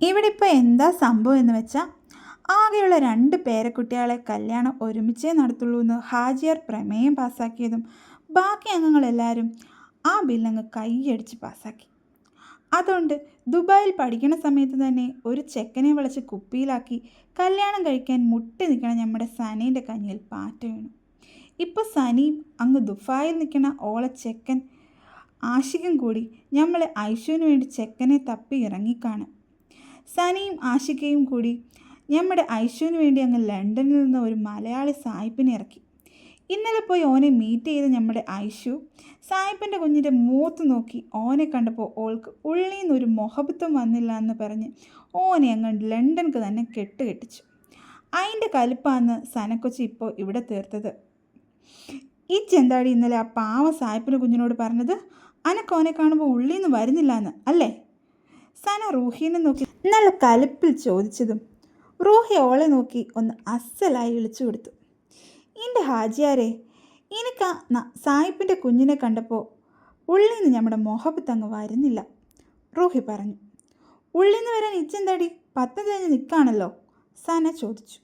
ഇവിടെ ഇപ്പോൾ എന്താ സംഭവം എന്ന് വെച്ചാൽ ആകെയുള്ള രണ്ട് പേരക്കുട്ടികളെ കല്യാണം ഒരുമിച്ചേ നടത്തുള്ളൂ എന്ന് ഹാജിയാർ പ്രമേയം പാസ്സാക്കിയതും ബാക്കി അംഗങ്ങളെല്ലാവരും ആ ബില്ലങ്ങ് കൈയടിച്ച് പാസ്സാക്കി. അതുകൊണ്ട് ദുബായിൽ പഠിക്കണ സമയത്ത് തന്നെ ഒരു ചെക്കനെ വിളിച്ച് കുപ്പിയിലാക്കി കല്യാണം കഴിക്കാൻ മുട്ടി നിൽക്കണ നമ്മുടെ സനീന്റെ കഞ്ഞിൽ പാറ്റ വീണു. ഇപ്പോൾ സനിയും അങ്ങ് ദുബായിൽ നിൽക്കണ ഓളെ ചെക്കൻ ആശികം കൂടി നമ്മളെ ഐശുവിന് വേണ്ടി ചെക്കനെ തപ്പി ഇറങ്ങിക്കാണും സനിയും ആശിക്കയും കൂടി നമ്മുടെ ഐശുവിന് വേണ്ടി അങ്ങ് ലണ്ടനിൽ നിന്ന് ഒരു മലയാളി സായിപ്പിനെ ഇറക്കി. ഇന്നലെ പോയി ഓനെ മീറ്റ് ചെയ്ത് നമ്മുടെ ഐഷു സായിപ്പന്റെ കുഞ്ഞിന്റെ മൂത്ത് നോക്കി ഓനെ കണ്ടപ്പോൾ ഓൾക്ക് ഉള്ളിൽ നിന്നൊരു മൊഹബത്വം വന്നില്ല എന്ന് പറഞ്ഞ് ഓനെ അങ്ങ് ലണ്ടൻക്ക് തന്നെ കെട്ട് കെട്ടിച്ചു അതിന്റെ കലിപ്പാന്ന് സനക്കൊച്ചി ഇപ്പോൾ ഇവിടെ തീർത്തത്. ഈ ചെന്താടി ഇന്നലെ ആ പാവ സായിപ്പിന്റെ കുഞ്ഞിനോട് പറഞ്ഞത്? അനക്കോനെ കാണുമ്പോൾ ഉള്ളിൽ നിന്ന് വരുന്നില്ല എന്ന് അല്ലേ? സന റൂഹീനെ നോക്കി നല്ല കലിപ്പിൽ ചോദിച്ചതും റൂഹി ഓളെ നോക്കി ഒന്ന് അസലായി വിളിച്ചു കൊടുത്തു. എന്റെ ഹാജിയാരെ എനിക്ക് ആ സായിപ്പിന്റെ കുഞ്ഞിനെ കണ്ടപ്പോൾ ഉള്ളിൽ നിന്ന് നമ്മുടെ മൊഹബത്ത് അങ്ങ് വരുന്നില്ല റൂഹി പറഞ്ഞു. ഉള്ളിൽ നിന്ന് വരാൻ ഇച്ചെന്താടി പത്ത് തേഞ്ഞ് നിൽക്കാണല്ലോ സന ചോദിച്ചു.